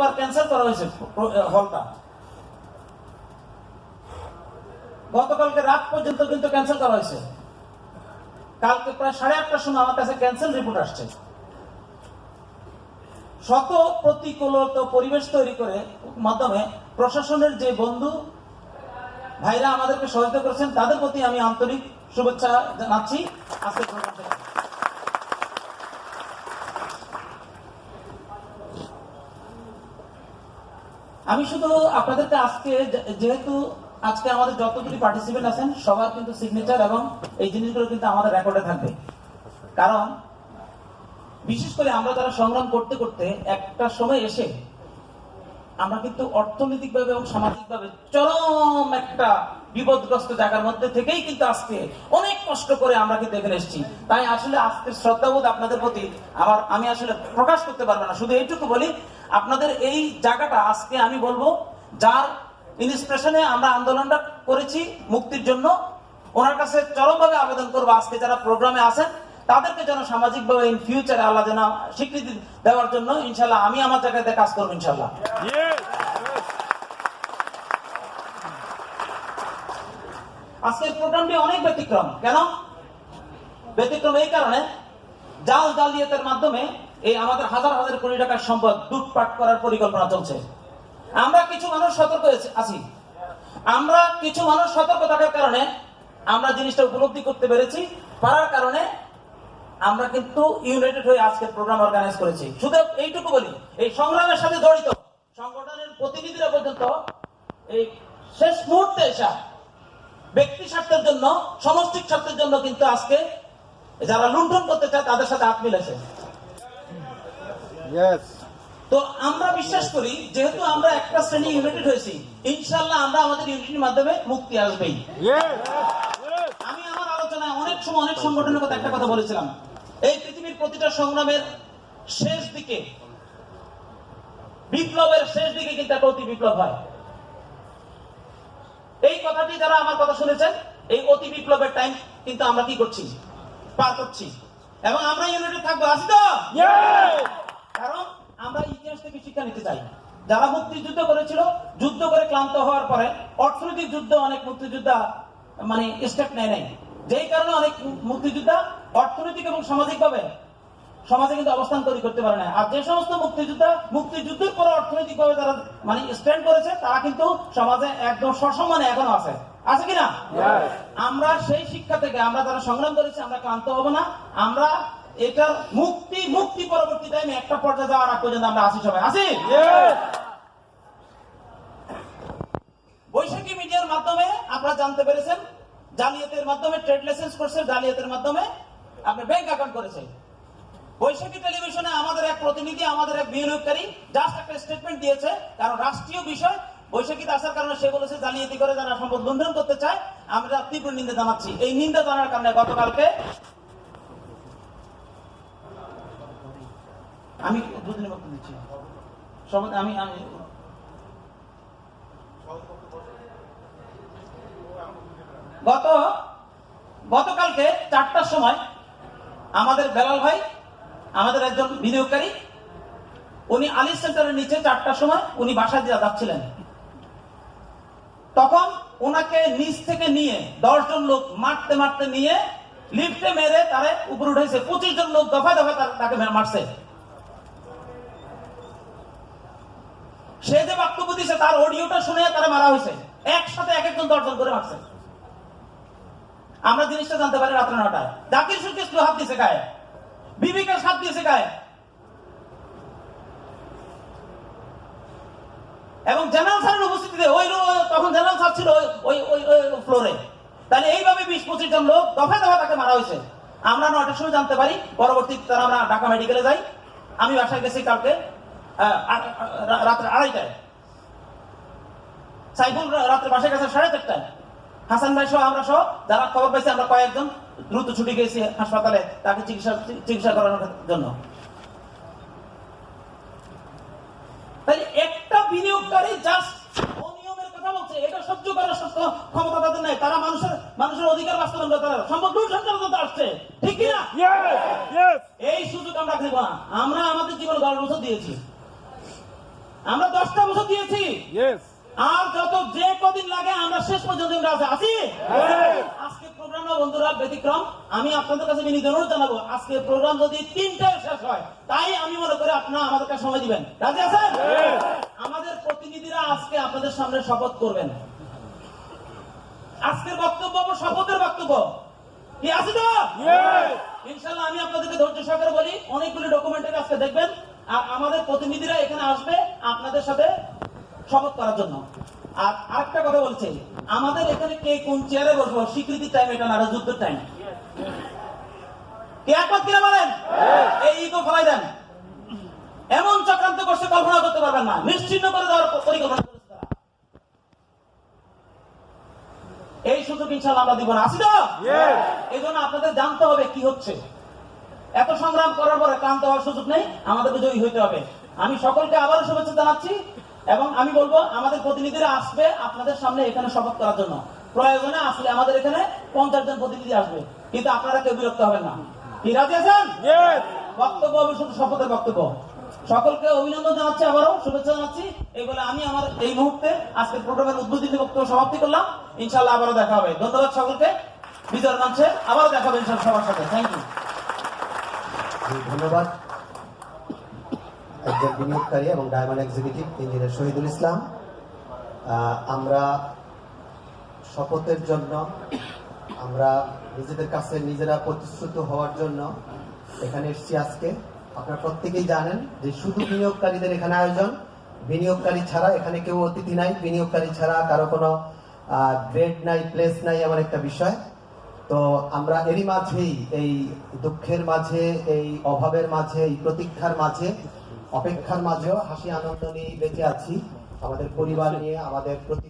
বারবার ক্যান্সেল করা হয়েছে হলটা। গতকালকে রাত পর্যন্ত কিন্তু ক্যান্সেল করা হয়েছে। কালকে প্রায় সাড়ে আটটার সময় আমার কাছে ক্যান্সেল রিপোর্ট আসছে। শত প্রতিকূলত পরিবেশ তৈরি করে মাধ্যমে প্রশাসনের যে বন্ধু, ভাইরা আমাদেরকে সহযোগিতা করেছেন, তাদের প্রতি আমি আন্তরিক শুভেচ্ছা জানাচ্ছি। আজকে আমি শুধু আপনাদেরকে আজকে যেহেতু আজকে আমাদের যতগুলি পার্টিসিপেন্ট আছেন, সবার কিন্তু সিগনেচার এবং এই জিনিসগুলো কিন্তু আমাদের রেকর্ডে থাকবে। কারণ, বিশেষ করে আমরা যারা সংগ্রাম করতে করতে একটা সময় এসে আমরা কিন্তু অর্থনৈতিকভাবে এবং সামাজিকভাবে চরম একটা বিপদগ্রস্ত জায়গার মধ্যে থেকেই কিন্তু আজকে অনেক কষ্ট করে আমরা কিন্তু এখানে এসেছি। তাই আসলে আজকে শ্রদ্ধাবোধ আপনাদের প্রতি আমার আমি আসলে প্রকাশ করতে পারব না। শুধু এইটুকু বলি আপনাদের এই জায়গাটা আজকে আমি বলব, যার ইনস্পিরেশনে আমরা আন্দোলনটা করেছি মুক্তির জন্য, ওনার কাছে চরমভাবে আবেদন করব আজকে যারা প্রোগ্রামে আছেন, তাদেরকে যেন সামাজিকভাবে ইন ফিউচারে আল্লাহ যেন স্বীকৃতি দেওয়ার জন্য ইনশাল্লাহ আমি আমার জায়গাতে কাজ করব ইনশাল্লাহ আজকের প্রোগ্রামটি অনেক ব্যতিক্রম। কেন? ব্যতিক্রম এই কারণে, জাল জালিয়াতের মাধ্যমে এই আমাদের হাজার হাজার কোটি টাকার সম্পদ লুটপাট করার পরিকল্পনা চলছে। আমরা কিছু মানুষ সতর্ক আছি। আমরা কিছু মানুষ সতর্ক থাকার কারণে আমরা জিনিসটা উপলব্ধি করতে পেরেছি। পারার কারণে আমরা কিন্তু ইউনাইটেড হয়ে আজকের প্রোগ্রাম অর্গানাইজ করেছি। শুধু এইটুকু বলি, এই সংগ্রামের সাথে জড়িত। সংগঠনের প্রতিনিধিরা পর্যন্ত এই শেষ মুহূর্তে এসা ব্যক্তি স্বার্থের জন্য সমষ্টিক স্বার্থের জন্য কিন্তু আজকে যারা লুণ্ঠন করতে চায়, তাদের সাথে হাত মিলেছে. তো আমরা বিশ্বাস করি যেহেতু আমরা একটা শ্রেণি ইউনাইটেড হয়েছি ইনশাল্লাহ আমরা আমাদের ইউনিটির মাধ্যমে মুক্তি আসবেই। আমি আমার আলোচনায় অনেক সময় অনেক সংগঠনের কথা একটা কথা বলেছিলাম। এই পৃথিবীর প্রতিটা সংগ্রামের শেষ দিকে বিপ্লবের শেষ দিকে কিন্তু একটা অতি বিপ্লব হয়। এই কথাটি যারা আমার কথা শুনেছেন এই অতি বিপ্লবের টাইম কিন্তু আমরা কি করছি? পার করছি। এবং আমরা ইউনিটি থাকব আছি তো. কারণ আমরা ইতিহাস থেকে শিক্ষা নিতে চাই। যারা মুক্তিযুদ্ধ করেছিল যুদ্ধ করে ক্লান্ত হওয়ার পরে অর্থনৈতিক যুদ্ধ অনেক মুক্তিযোদ্ধা মানে স্টেপ নেয় নাই। যেই কারণে অনেক মুক্তিযোদ্ধা অর্থনৈতিক এবং সামাজিকভাবে সমাজে কিন্তু অবস্থান তৈরি করতে পারে না আর যে সমস্ত মুক্তিযোদ্ধা মুক্তিযুদ্ধের পরে অর্থনৈতিক ভাবে যারা মানে স্ট্যান্ড করেছে তারা কিন্তু সমাজে একদম সসম্মানে এখনও আছে। আছে কিনা আমরা সেই শিক্ষা থেকে আমরা যারা সংগ্রাম করেছি আমরা ক্লান্ত হব না। আমরা এটার মুক্তি মুক্তি পরবর্তী টাইমে একটা পর্যায়ে যাওয়ার আগ পর্যন্ত আমরা আসি সবাই। আসি? বৈশাখী মিডিয়ার মাধ্যমে আপনারা জানতে পেরেছেন জালিয়াতের মাধ্যমে ট্রেড লাইসেন্স করছে জালিয়াতের মাধ্যমে আপনি ব্যাংক অ্যাকাউন্ট করেছে। বৈশাখী টেলিভিশনে আমাদের এক প্রতিনিধি আমাদের এক বিনিয়োগকারী জাস্ট একটা স্টেটমেন্ট দিয়েছে কারণ রাষ্ট্রীয় বিষয় বৈশাখীতে আসার কারণে সে বলেছে জালিয়াতি করে যারা সম্পদ লুণ্ঠন করতে চায় আমরা তীব্র নিন্দা জানাচ্ছি। এই নিন্দা জানার কারণে গতকালকে আমি দুদিনের মতো দিচ্ছি? সবাই আমি আমি গত গতকালকে চারটার সময় আমাদের বেলাল ভাই, আমাদের একজন বিনিয়োগকারী, উনি আলী সেন্টারের নিচে চারটার সময় উনি বাসায় যা- যাচ্ছিলেন। তখন ওনাকে নিচ থেকে নিয়ে দশজন লোক মারতে মারতে নিয়ে লিফটে মেরে তারে উপরে উঠেছে পঁচিশ জন লোক দফায় দফায় তাকে মারছে। সে যে বক্তব্য দিয়েছে তার অডিওটা শুনে তারা মারা হয়েছে। একসাথে এক একজন দশজন করে মারছে। আমরা জিনিসটা জানতে পারি রাত্রে নটায়। জাকির সুরকে হাত দিয়েছে গায়ে। বিবিকে হাত দিয়েছে গায়ে। এবং জেনারেল স্যারের উপস্থিতিতে ওই তখন জেনারেল স্যার ছিল ওই- ওই ফ্লোরে। তাহলে এইভাবে বিশ পঁচিশ জন লোক দফায় দফা তাকে মারা হয়েছে। আমরা নটার সময় জানতে পারি। পরবর্তী তারা আমরা ঢাকা মেডিকেলে যাই। আমি বাসায় গেছি কালকে। রাত্রে আড়াইটায়। সাইফুল রাত্রে বাসায় গেছে সাড়ে চারটায়। হাসান ভাই সহ আমরা সহ যারা খবর পাইছি আমরা কয়েকজন দ্রুত ছুটি গেছি হাসপাতালে তাকে চিকিৎসা চিকিৎসা করানোর জন্য। তাই একটা বিনিয়োগকারী জাস্ট অনিয়মের কথা বলছে এটা সহ্য করার সক্ষ- ক্ষমতা তাদের নাই। তারা মানুষের মানুষের অধিকার বাস্তবায়ন করতে পারে সম্পদ আসছে। ঠিক কিনা. এই সুযোগ আমরা দেব না। আমরা আমাদের জীবন বছর দিয়েছি। আমরা দশটা বছর দিয়েছি। আর যত যে কদিন লাগে আমরা শেষ পর্যন্ত আছি। আজকে প্রোগ্রামটা বন্ধুরা ব্যতিক্রম। আমি আপনাদের কাছে বিনীত অনুরোধ জানাব আজকে প্রোগ্রাম যদি তিনটায় শেষ হয় তাই আমি মনে করি আপনারা আমাদেরকে সময় দিবেন। রাজি আছেন? আমাদের প্রতিনিধিরা আজকে আপনাদের সামনে শপথ করবেন। আজকের বক্তব্য আমার শপথের বক্তব্য। কি আছে তো. ইনশাল্লাহ আমি আপনাদেরকে ধৈর্য সহকারে বলি অনেকগুলি ডকুমেন্টের আজকে দেখবেন। আর আমাদের প্রতিনিধিরা এখানে আসবে আপনাদের সাথে শপথ করার জন্য। আর আরেকটা কথা বলছি আমাদের এখানে কে কোন চেয়ারে বসবো স্বীকৃতি টাইম এটা না যুদ্ধের টাইম কে একমত কিনা বলেন? এই ইগো ফলাই দেন। এমন চক্রান্ত করছে কল্পনা করতে পারবেন না। নিশ্চিন্ন করে দেওয়ার পরিকল্পনা করেছে তারা। এই সুযোগ ইনশাল্লাহ আমরা দিব না। আসি তো? এই জন্য আপনাদের জানতে হবে কি হচ্ছে। এত সংগ্রাম করার পরে ক্লান্ত হওয়ার সুযোগ নেই। আমাদেরকে জয়ী হইতে হবে। আমি সকলকে আবারও শুভেচ্ছা জানাচ্ছি এবং আমি বলব আমাদের প্রতিনিধিরা আসবে আপনাদের সামনে এখানে শপথ করার জন্য। প্রয়োজনে আসলে আমাদের এখানে পঞ্চাশ জন প্রতিনিধি আসবে কিন্তু আপনারা কেউ বিরক্ত হবেন না। কি রাজি আছেন? বক্তব্য হবে শুধু শপথের বক্তব্য। সকলকে অভিনন্দন জানাচ্ছি আবারও শুভেচ্ছা জানাচ্ছি। এই বলে আমি আমার এই মুহূর্তে আজকের প্রোগ্রামের উদ্বোধনী বক্তব্য সমাপ্তি করলাম। ইনশাল্লাহ আবারও দেখা হবে। ধন্যবাদ সকলকে। বিজয়ের মঞ্চে আবারও দেখা হবে ইনশাল্লাহ সবার সাথে। থ্যাংক ইউ ধন্যবাদ। একজন বিনিয়োগকারী এবং diamond executive engineer Shahidul Islam. আমরা শপথের জন্য, আমরা নিজেদের কাছে নিজেরা প্রতিশ্রুত হওয়ার জন্য এখানে এসেছি আজকে। আপনারা প্রত্যেকেই জানেন যে শুধু বিনিয়োগকারীদের এখানে আয়োজন, বিনিয়োগকারী ছাড়া এখানে কেউ অতিথি নাই, বিনিয়োগকারী ছাড়া কারও কোনো গ্রেড নাই প্লেস নাই এমন একটা বিষয়। তো আমরা এরই মাঝেই, এই দুঃখের মাঝে, এই অভাবের মাঝে, এই প্রতীক্ষার মাঝে অপেক্ষার মাঝেও হাসি আনন্দ নিয়ে বেঁচে আছি। আমাদের পরিবার নিয়ে আমাদের প্রতি